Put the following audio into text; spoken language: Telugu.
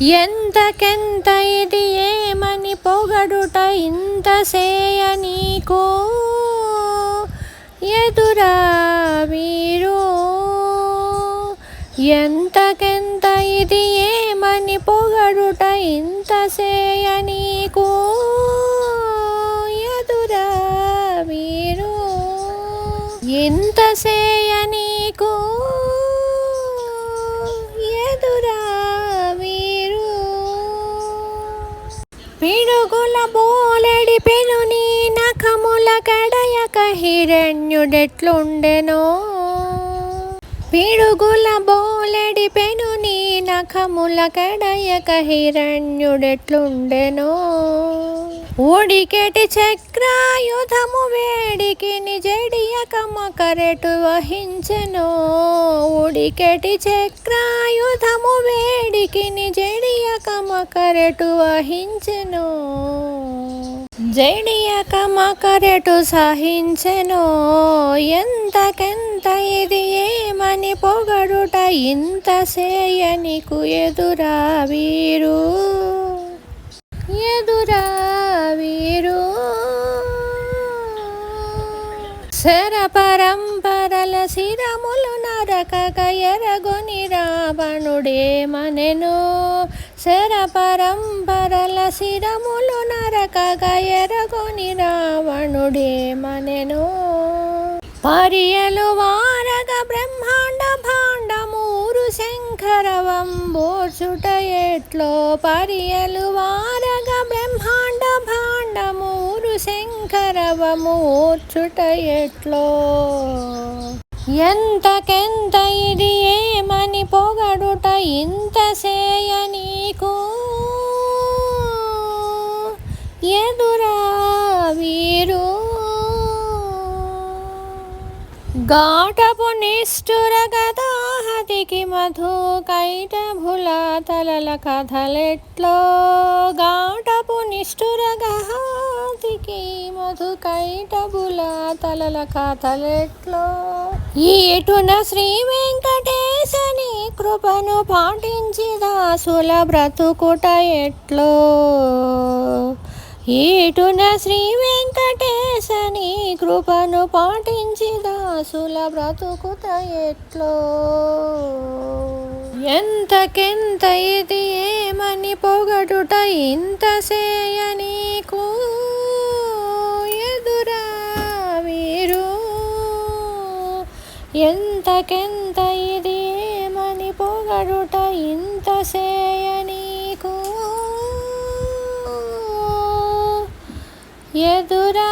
ఎంతకెంత ఇది ఏమని పొగడుట ఇంత సేయ నీకు? ఎదురా వీరు ఎంతకెంత ఇది ఏమని పొగడుట ఇంత సేయ నీకు? ఎదురా వీరు ఇంత సేయ నీకు? హిరణ్యుడెట్లుండెనో? పిడుగుల బోలెడి పెను నీ నఖముల కడయక హిరణ్యుడెట్లుండెనో? ఉడికెటి చక్రాయుధము వేడికి నిజడియక మకరెటు వహించెను? ఉడికెటి చక్రాయుధము వేడికి నిజడియక మకరెటు వహించెను? జడియక మకరటు సహించెను. ఎంతకెంత ఇది ఏమని పొగడుట ఇంత సేయనికు ఎదురా వీరు. ఎదురా వీరు. శర పరంపరల శిరములు నరకక ఎరగొని రావణుడేమనెను శర పరంపరల శిరములు నరకగా ఎరగొని రావణుడేమనెను పరియలు వారగ బ్రహ్మాండ భాండమూరు శంకరవంబోచుట ఎట్లో. పరియలు వారగ బ్రహ్మాండ భాండమూరు శంకరవమూర్చుట ఎట్లో. ఎంతకెంత ఇది ఏమని పొగడుట ఇంత సేయ నీకు ఎదురా వీరు. గాటపు నిష్ఠుర గదాహతికి మధు కైట భుల తలల కథలెట్లో. గాటపు నిష్ఠుర గహాతికి మధు కైట భుల తలల కథలెట్లో. ఈటున శ్రీ వెంకటే కృపను పాటించి దాసుల బ్రతుకుట ఎట్లో. ఈటున శ్రీ వెంకటేశని కృపను పాటించి దాసుల బ్రతుకుత ఎట్లో. ఎంతకెంత ఇది ఏమని పొగడుట ఇంత సేయ నీకు? ఎదురా వీరు. ఎంతకెంత ఇది పొగడుట ఇంత సేయ నీకు? ఎదురా